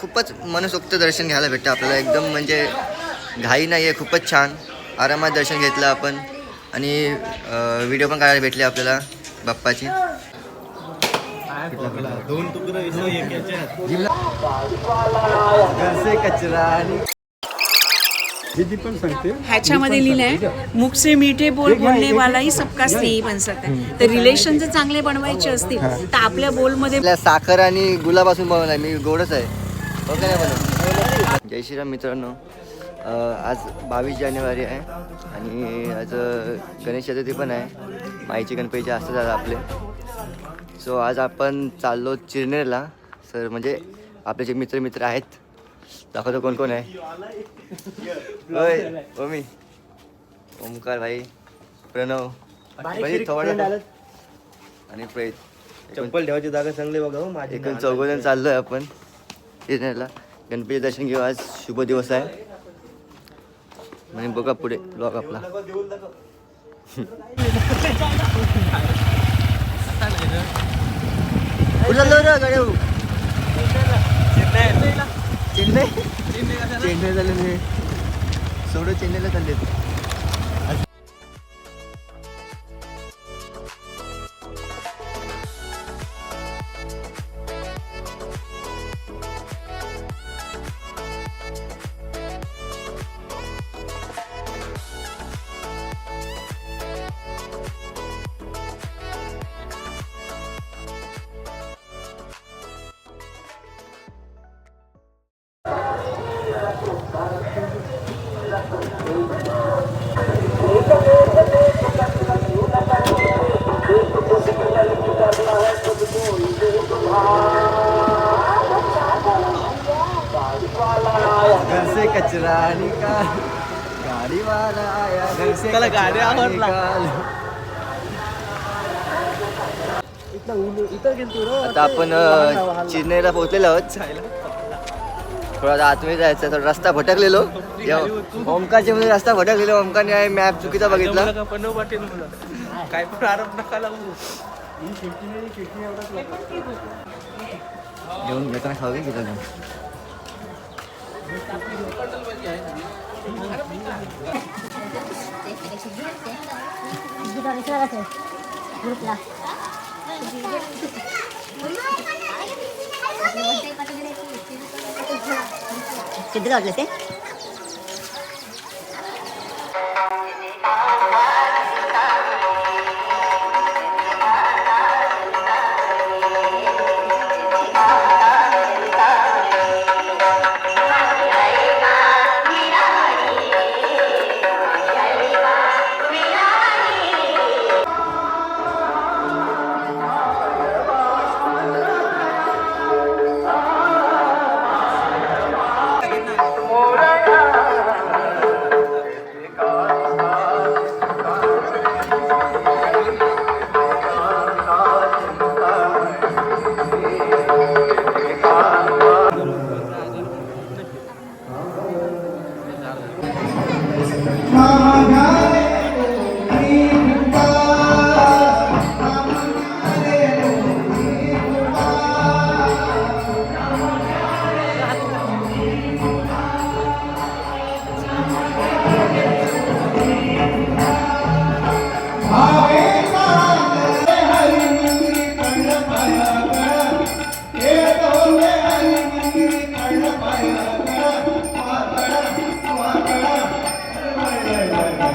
खूपच मनसोक्त दर्शन घ्यायला भेटतं आपल्याला. एकदम म्हणजे घाई नाही आहे खूपच छान. आरामात दर्शन घेतलं आपण. आणि व्हिडिओ पण काढायला भेटले आपल्याला बाप्पाची. दोन तुकडं घरचे कचरा आणि ह्याच्यामध्ये लिहिलंय मुख से मीठे बोल बोलणे वाला ही सबका स्नेही बन सकता. है तर रिलेशन जर चांगले बनवायचे असतील तर आपल्या बोलमध्ये आपल्या साखर आणि गुलाबासून बनवलाय. मी गोडच आहे. हो का नाही बनव जय श्रीराम मित्रांनो. आज बावीस जानेवारी आहे आणि आज गणेश चतुर्थी पण आहे. माईची गणपतीचे असतात आज आपले. सो आज आपण चाललो चिरनेरला. सर म्हणजे आपले जे मित्र मित्र आहेत दाखवतो कोण कोण आहे? होय ओमी. ओमकार भाई प्रणव. भाई थोडं आणि प्रेत. चप्पल ठेवायची जागा चांगली बघा हो माझी एकूण चौघजण चाललोय आपण. तिरनेरला गणपती दर्शन घेऊ आज. शुभ दिवस आहे. आणि बघा पुढे ब्लॉग आपला. कुठं चाललो रे गाडी? चेन्नई चेन्नई झाले मी सोडून चेन्नईला चालले घरचे कचरा आणि का गाडीवाला आया घरचे त्याला गाडी आवडला. निकाल. आता आपण अ, चिरनेरला पोहोचलेलो आहोत थोडा आतमध्ये जायचं थोडा रस्ता भटकलेलो. ओमकारच्या मध्ये रस्ता भटकलेलो ओमकारने मॅप चुकीचा बघितला. काय पण आरोप नका लावू. जेवण घेताना खाऊ घेतलं नाही ग्रुपला किती वाटलं ते?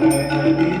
काय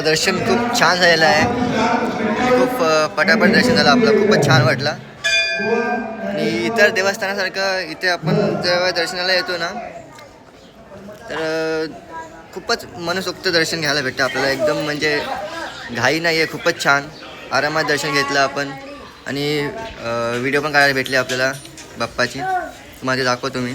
दर्शन खूप छान झालेलं आहे. खूप पटापट दर्शन झालं. आपलं खूपच छान वाटलं. आणि इतर देवस्थानासारखं इथे आपण जेव्हा दर्शनाला येतो ना तर खूपच मनसोक्त दर्शन घ्यायला भेटतं आपल्याला. एकदम म्हणजे घाई नाही आहे खूपच छान. आरामात दर्शन घेतलं आपण. आणि व्हिडिओ पण काढायला भेटले आपल्याला बाप्पाची. तुम्हाला ते दाखवतो मी.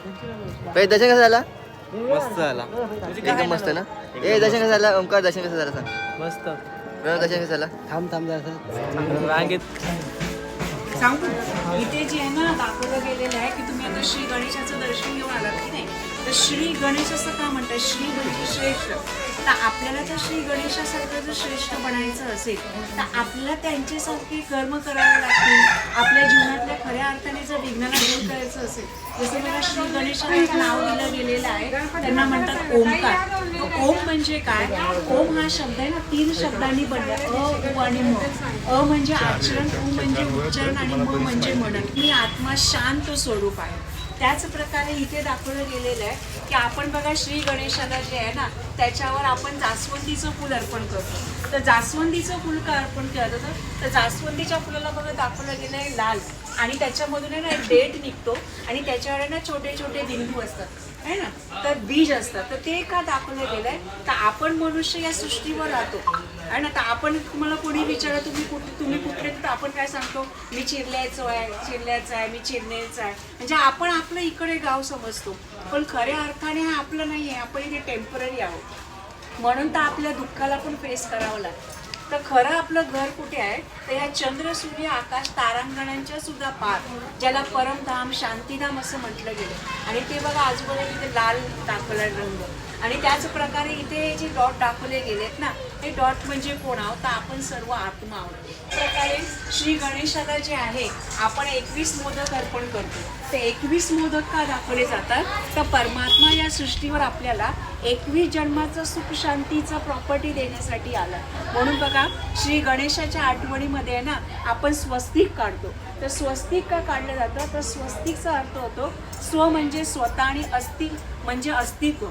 पहिले दर्शन कसं झाला? मस्त झाला. एकदम मस्त ना? ए दर्शन कसं झालं? ओंकार दर्शन कसं झालं सांग. मस्त. दर्शन कसं झालं? थांब थांब जरा रांगेत. सांगू? इथे जे आहे ना दाखवलं गेलेलं आहे की तुम्ही आता श्री गणेशाचं दर्शन घेऊन आलात की नाही? तर श्री गणेश असं का म्हणतात? श्री म्हणजे श्रेष्ठ. तर आपल्याला जर श्री गणेशासारखं जर श्रेष्ठ बनायचं असेल तर आपल्याला त्यांच्यासारखी कर्म करावे लागतील. आपल्या जीवनातल्या खऱ्या अर्थाने जर विज्ञाना दूर करायचं असेल जसं मला श्री गणेशाला नाव दिलं गेलेलं आहे त्यांना म्हणतात ओमकार ओम म्हणजे काय? ओम हा शब्द आहे ना तीन शब्दांनी बनला. अ उ आणि म. अ म्हणजे आचरण उ म्हणजे उच्चारण आणि म म्हणजे मनन. मी आत्मा शांत स्वरूप आहे. त्याच प्रकारे इथे दाखवलं गेलेलं आहे की आपण बघा श्री गणेशाला जे आहे ना त्याच्यावर आपण जास्वंदीचं फुल अर्पण करतो. तर जास्वंदीचं फुल का अर्पण केलं जातं? तर जास्वंदीच्या फुलाला बघा दाखवलं गेलं आहे लाल. आणि त्याच्यामधून आहे ना एक डेट निघतो. आणि त्याच्यावर ना छोटे छोटे बिंदू असतात. आहे ना? तर बीज असतात. तर ते का दाखवलं गेलंय? तर आपण मनुष्य या सृष्टीवर राहतो. आणि आता आपण तुम्हाला कोणी विचारा तुम्ही कुठे तुम्ही कुठले तर आपण काय सांगतो? मी चिरल्याचं आहे चिरल्याचं आहे मी चिरण्याचं आहे. म्हणजे आपण आपलं इकडे गाव समजतो. पण खऱ्या अर्थाने हा आपलं नाही आहे आपण इथे टेंपररी आहोत. म्हणून तर आपल्या दुःखाला पण फेस करावं लागतं. तर खरं आपलं घर कुठे आहे? तर या चंद्र सूर्य आकाश तारांगणांच्या सुद्धा पार ज्याला परमधाम शांतीधाम असं म्हटलं गेलं. आणि ते बघा आजूबाजूला तिथे लाल दाखवला रंग. आणि त्याच प्रकारे इथे जे डॉट दाखवले गेलेत ना हे डॉट म्हणजे कोण आहोत? तर आपण सर्व आत्मा आहोत. प्रकारे श्री गणेशाला जे आहे आपण एकवीस मोदक अर्पण करतो. ते एकवीस मोदक का दाखवले जातात? तर परमात्मा या सृष्टीवर आपल्याला एकवीस जन्माचं सुख शांतीचं प्रॉपर्टी देण्यासाठी आलं. म्हणून बघा श्री गणेशाच्या आठवणीमध्ये आहे ना आपण स्वस्तिक काढतो. तर स्वस्तिक का काढलं जातं? तर स्वस्तिकचा अर्थ होतो स्व म्हणजे स्वतः आणि अस्ति म्हणजे अस्तित्व.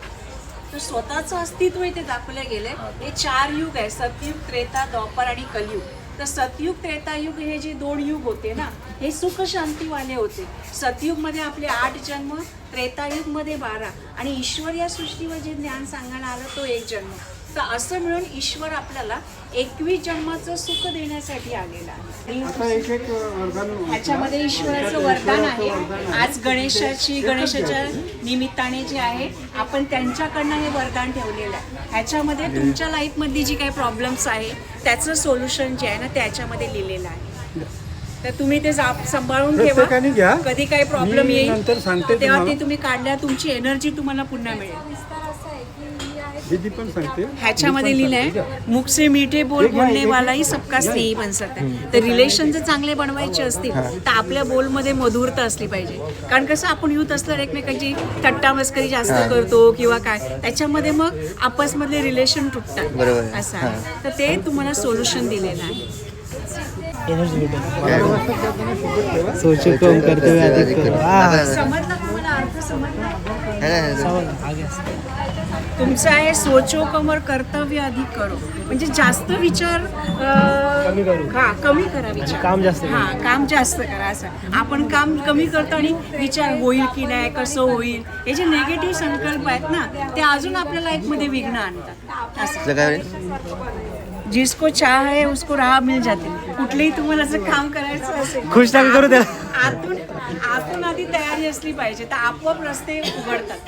तर स्वतःचं अस्तित्व इथे दाखवलं गेलंय हे चार युग आहे सतयुग त्रेता द्वापर आणि कलयुग. तर सतयुग त्रेतायुग हे जे दोन युग होते ना हे सुख शांतीवाले होते. सतयुगमध्ये आपले आठ जन्म त्रेतायुगमध्ये बारा. आणि ईश्वर या सृष्टीवर जे ज्ञान सांगायला आलं तो एक जन्म. तर असं मिळून ईश्वर आपल्याला एकवीस जन्माचं सुख देण्यासाठी आलेला आहे. ह्याच्यामध्ये ईश्वराचं वरदान आहे. आज गणेशाची गणेशाच्या निमित्ताने जे आहे आपण त्यांच्याकडनं हे वरदान ठेवलेलं आहे. ह्याच्यामध्ये तुमच्या लाईफमधली जी काही प्रॉब्लेम्स आहे त्याचं सोल्युशन जे आहे ना त्याच्यामध्ये लिहिलेलं आहे. तर तुम्ही ते जा- सांभाळून. ठेवा. कधी काही प्रॉब्लेम येईल तेव्हा ते. तुम्ही काढल्या तुमची एनर्जी तुम्हाला पुन्हा मिळेल. ह्याच्यामध्ये लिहिलंय मुख से मीठे बोल बोलने वाला ही सबका स्नेही बन सकता. है तर रिलेशन जर चांगले बनवायचे असतील तर आपल्या बोलमध्ये मधुरता असली पाहिजे. कारण कसं आपण युथ असल्यावर एकमेकांची थट्टा मस्करी जास्त करतो किंवा काय त्याच्यामध्ये मग आपसमधले रिलेशन तुटतात. असं आहे. तर ते तुम्हाला सोल्युशन दिलेलं आहे. सोचो कम करते हुए अधिक करो. समजलं का मला अर्थ समजला? है? तुमचं आहे सोचो कमर कर्तव्य अधिक करो. म्हणजे जास्त विचार हा कमी करा विचार. काम जास्त हा काम जास्त करा असं. आपण काम कमी करतो आणि विचार होईल की नाही कसं होईल हे जे नेगेटिव्ह संकल्प आहेत ना ते अजून आपल्या लाईफमध्ये विघ्न आणतात. असं? जिसको चाह है उसको राह मिल जाते. कुठलेही तुम्हाला असं काम करायचं असेल. खुश करू त्याला. आतून आतून आधी तयारी असली पाहिजे तर आपोआप रस्ते उघडतात.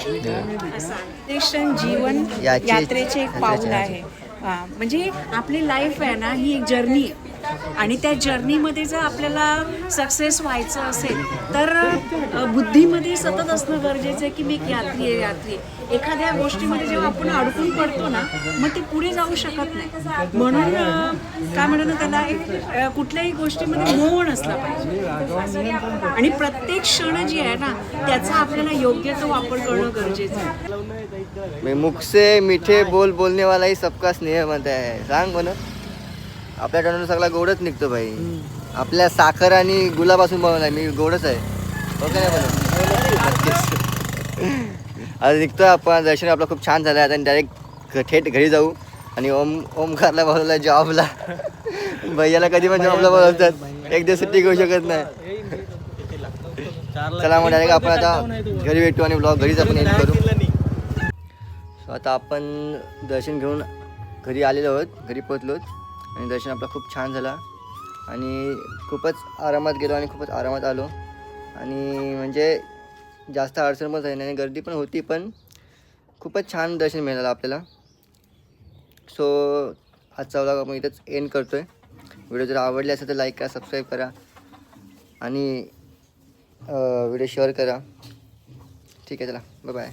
असं. ते क्षण जीवन यात्रेचे एक पाऊल आहे. म्हणजे आपली लाईफ आहे ना ही एक जर्नी आहे. आणि त्या जर्नीमध्ये जर आपल्याला सक्सेस व्हायचं असेल तर बुद्धीमध्ये सतत असणं गरजेचं आहे की मी एक यात्री आहे यात्री आहे. एखाद्या गोष्टीमध्ये जेव्हा आपण अडकून पडतो ना मग ते पुढे जाऊ शकत नाही. म्हणून काय म्हणत ना त्याला एक कुठल्याही गोष्टीमध्ये मोहन असला पाहिजे. आणि प्रत्येक क्षण जी आहे ना त्याचा आपल्याला योग्य तो वापर करणं गरजेचं आहे. मुखसे मुख से मीठे बोल बोलने वाला ही सबका स्नेह म्हणत आहे सांग बन। आपल्या तोंडून सगळा गोडच निघतो भाई. आपल्या साखर आणि गुलाबासून बनवलाय मी गोडच आहे. हो का नाही बनव आज निघतोय आपण दर्शन आपलं खूप छान झालं आता डायरेक्ट थेट घरी जाऊ. आणि ओम ओमकारला बोलवलं जॉबला. भैयाला कधी पण जॉबला बोलवतात. एक दिवस सुट्टी घेऊ शकत नाही. चला मग डायरेक्ट आपण आता घरी भेटू आणि ब्लॉग घरीच आपण एंड करू. सो आता आपण दर्शन घेऊन घरी आलेलो आहोत. घरी पोचलो आणि दर्शन आपला खूप छान झाला. आणि खूपच आरामात गेलो आणि खूपच आरामात आलो. आणि म्हणजे जास्त अडचण पण झाली नाही आणि गर्दी पण होती पण खूपच छान दर्शन मिळालं आपल्याला. सो आजचा व्लॉग आपण इथंच एंड करतो आहे व्हिडिओ जर आवडले असेल तर लाईक करा सबस्क्राईब करा. आणि व्हिडिओ शेअर करा. ठीक आहे चला. बाय